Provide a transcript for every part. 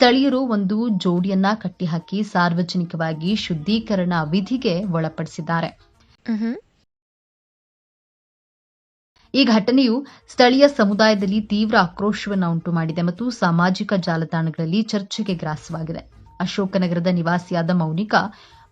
ಸ್ಥಳೀಯರು ಒಂದು ಜೋಡಿಯನ್ನ ಕಟ್ಟಿಹಾಕಿ ಸಾರ್ವಜನಿಕವಾಗಿ ಶುದ್ಧೀಕರಣ ವಿಧಿಗೆ ಒಳಪಡಿಸಿದ್ದಾರೆ. ಈ ಘಟನೆಯು ಸ್ಥಳೀಯ ಸಮುದಾಯದಲ್ಲಿ ತೀವ್ರ ಆಕ್ರೋಶವನ್ನು ಉಂಟು ಮಾಡಿದೆ ಮತ್ತು ಸಾಮಾಜಿಕ ಜಾಲತಾಣಗಳಲ್ಲಿ ಚರ್ಚೆಗೆ ಗ್ರಾಸವಾಗಿದೆ. ಅಶೋಕನಗರದ ನಿವಾಸಿಯಾದ ಮೌನಿಕಾ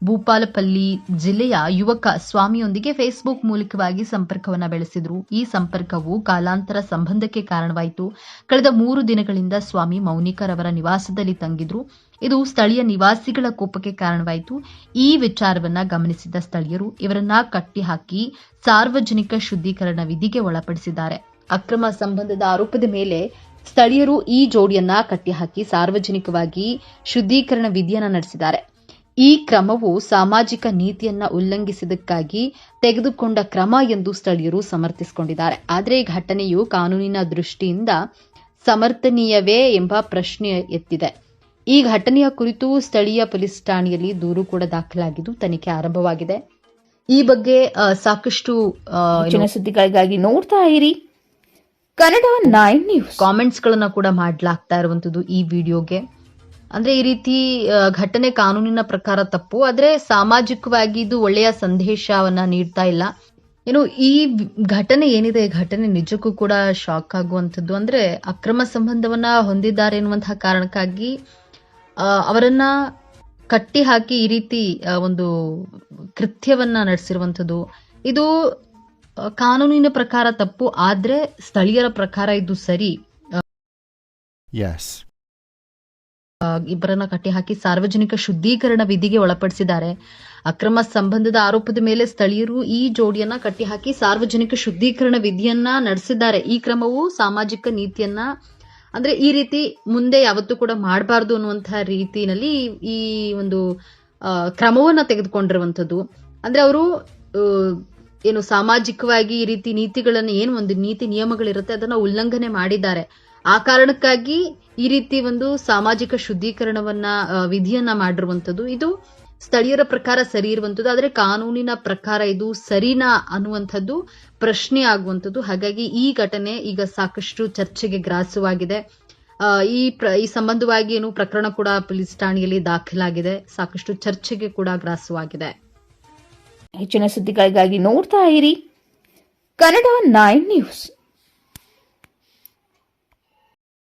ಭೂಪಾಲಪಲ್ಲಿ ಜಿಲ್ಲೆಯ ಯುವಕ ಸ್ವಾಮಿಯೊಂದಿಗೆ ಫೇಸ್ಬುಕ್ ಮೂಲಕವಾಗಿ ಸಂಪರ್ಕವನ್ನ ಬೆಳೆಸಿದ್ರು. ಈ ಸಂಪರ್ಕವು ಕಾಲಾಂತರ ಸಂಬಂಧಕ್ಕೆ ಕಾರಣವಾಯಿತು. ಕಳೆದ ಮೂರು ದಿನಗಳಿಂದ ಸ್ವಾಮಿ ಮೌನಿಕರವರ ನಿವಾಸದಲ್ಲಿ ತಂಗಿದ್ರು. ಇದು ಸ್ಥಳೀಯ ನಿವಾಸಿಗಳ ಕೋಪಕ್ಕೆ ಕಾರಣವಾಯಿತು. ಈ ವಿಚಾರವನ್ನ ಗಮನಿಸಿದ ಸ್ಥಳೀಯರು ಇವರನ್ನ ಕಟ್ಟಿಹಾಕಿ ಸಾರ್ವಜನಿಕ ಶುದ್ಧೀಕರಣ ವಿಧಿಗೆ ಒಳಪಡಿಸಿದ್ದಾರೆ. ಅಕ್ರಮ ಸಂಬಂಧದ ಆರೋಪದ ಮೇಲೆ ಸ್ಥಳೀಯರು ಈ ಜೋಡಿಯನ್ನ ಕಟ್ಟಿಹಾಕಿ ಸಾರ್ವಜನಿಕವಾಗಿ ಶುದ್ಧೀಕರಣ ವಿಧಿಯನ್ನ ನಡೆಸಿದ್ದಾರೆ. ಈ ಕ್ರಮವು ಸಾಮಾಜಿಕ ನೀತಿಯನ್ನ ಉಲ್ಲಂಘಿಸಿದ್ದಕ್ಕಾಗಿ ತೆಗೆದುಕೊಂಡ ಕ್ರಮ ಎಂದು ಸ್ಥಳೀಯರು ಸಮರ್ಥಿಸಿಕೊಂಡಿದ್ದಾರೆ. ಆದರೆ ಈ ಘಟನೆಯು ಕಾನೂನಿನ ದೃಷ್ಟಿಯಿಂದ ಸಮರ್ಥನೀಯವೇ ಎಂಬ ಪ್ರಶ್ನೆ ಎತ್ತಿದೆ. ಈ ಘಟನೆಯ ಕುರಿತು ಸ್ಥಳೀಯ ಪೊಲೀಸ್ ಠಾಣೆಯಲ್ಲಿ ದೂರು ಕೂಡ ದಾಖಲಾಗಿದ್ದು ತನಿಖೆ ಆರಂಭವಾಗಿದೆ. ಈ ಬಗ್ಗೆ ಸಾಕಷ್ಟು ಸುದ್ದಿಗಳಿಗಾಗಿ ನೋಡ್ತಾ ಇರಿ. Kannada nine news. ಕಾಮೆಂಟ್ಸ್ ಗಳನ್ನ ಕೂಡ ಮಾಡಲಾಗ್ತಾ ಇರುವಂತದ್ದು ಈ ವಿಡಿಯೋಗೆ. ಅಂದ್ರೆ ಈ ರೀತಿ ಘಟನೆ ಕಾನೂನಿನ ಪ್ರಕಾರ ತಪ್ಪು, ಆದ್ರೆ ಸಾಮಾಜಿಕವಾಗಿ ಇದು ಒಳ್ಳೆಯ ಸಂದೇಶವನ್ನ ನೀಡ್ತಾ ಇಲ್ಲ. ಏನು, ಈ ಘಟನೆ ಏನಿದೆ, ಈ ಘಟನೆ ನಿಜಕ್ಕೂ ಕೂಡ ಶಾಕ್ ಆಗುವಂಥದ್ದು, ಅಂದ್ರೆ ಅಕ್ರಮ ಸಂಬಂಧವನ್ನ ಹೊಂದಿದ್ದಾರೆ ಎನ್ನುವಂತಹ ಕಾರಣಕ್ಕಾಗಿ ಅವರನ್ನ ಕಟ್ಟಿ ಹಾಕಿ ಈ ರೀತಿ ಒಂದು ಕೃತ್ಯವನ್ನ ನಡೆಸಿರುವಂಥದ್ದು. ಇದು ಕಾನೂನಿನ ಪ್ರಕಾರ ತಪ್ಪು, ಆದ್ರೆ ಸ್ಥಳೀಯರ ಪ್ರಕಾರ ಇದು ಸರಿ. ಇಬ್ಬರನ್ನ ಕಟ್ಟಿ ಹಾಕಿ ಸಾರ್ವಜನಿಕ ಶುದ್ಧೀಕರಣ ವಿಧಿಗೆ ಒಳಪಡಿಸಿದ್ದಾರೆ. ಅಕ್ರಮ ಸಂಬಂಧದ ಆರೋಪದ ಮೇಲೆ ಸ್ಥಳೀಯರು ಈ ಜೋಡಿಯನ್ನ ಕಟ್ಟಿ ಹಾಕಿ ಸಾರ್ವಜನಿಕ ಶುದ್ಧೀಕರಣ ವಿಧಿಯನ್ನ ನಡೆಸಿದ್ದಾರೆ. ಈ ಕ್ರಮವು ಸಾಮಾಜಿಕ ನೀತಿಯನ್ನ, ಅಂದ್ರೆ ಈ ರೀತಿ ಮುಂದೆ ಯಾವತ್ತೂ ಕೂಡ ಮಾಡಬಾರ್ದು ಅನ್ನುವಂತಹ ರೀತಿಯಲ್ಲಿ ಈ ಒಂದು ಕ್ರಮವನ್ನ ತೆಗೆದುಕೊಂಡಿರುವಂಥದ್ದು. ಅಂದ್ರೆ ಅವರು ಏನು ಸಾಮಾಜಿಕವಾಗಿ ಈ ರೀತಿ ನೀತಿಗಳನ್ನ, ಏನು ಒಂದು ನೀತಿ ನಿಯಮಗಳಿರುತ್ತೆ, ಅದನ್ನ ಉಲ್ಲಂಘನೆ ಮಾಡಿದ್ದಾರೆ. ಆ ಕಾರಣಕ್ಕಾಗಿ ಈ ರೀತಿ ಒಂದು ಸಾಮಾಜಿಕ ಶುದ್ಧೀಕರಣವನ್ನ ವಿಧಿಯನ್ನ ಮಾಡಿರುವಂತದ್ದು ಇದು ಸ್ಥಳೀಯರ ಪ್ರಕಾರ ಸರಿ ಇರುವಂತದ್ದು ಆದ್ರೆ ಕಾನೂನಿನ ಪ್ರಕಾರ ಇದು ಸರಿನಾ ಅನ್ನುವಂಥದ್ದು ಪ್ರಶ್ನೆ ಆಗುವಂಥದ್ದು. ಹಾಗಾಗಿ ಈ ಘಟನೆ ಈಗ ಸಾಕಷ್ಟು ಚರ್ಚೆಗೆ ಗ್ರಾಸವಾಗಿದೆ. ಈ ಈ ಸಂಬಂಧವಾಗಿ ಏನು ಪ್ರಕರಣ ಕೂಡ ಪೊಲೀಸ್ ಠಾಣೆಯಲ್ಲಿ ದಾಖಲಾಗಿದೆ. ಸಾಕಷ್ಟು ಚರ್ಚೆಗೆ ಕೂಡ ಗ್ರಾಸವಾಗಿದೆ. ಹೆಚ್ಚಿನ ಸುದ್ದಿಗಳಿಗಾಗಿ ನೋಡ್ತಾ ಇರಿ. Kannada nine news.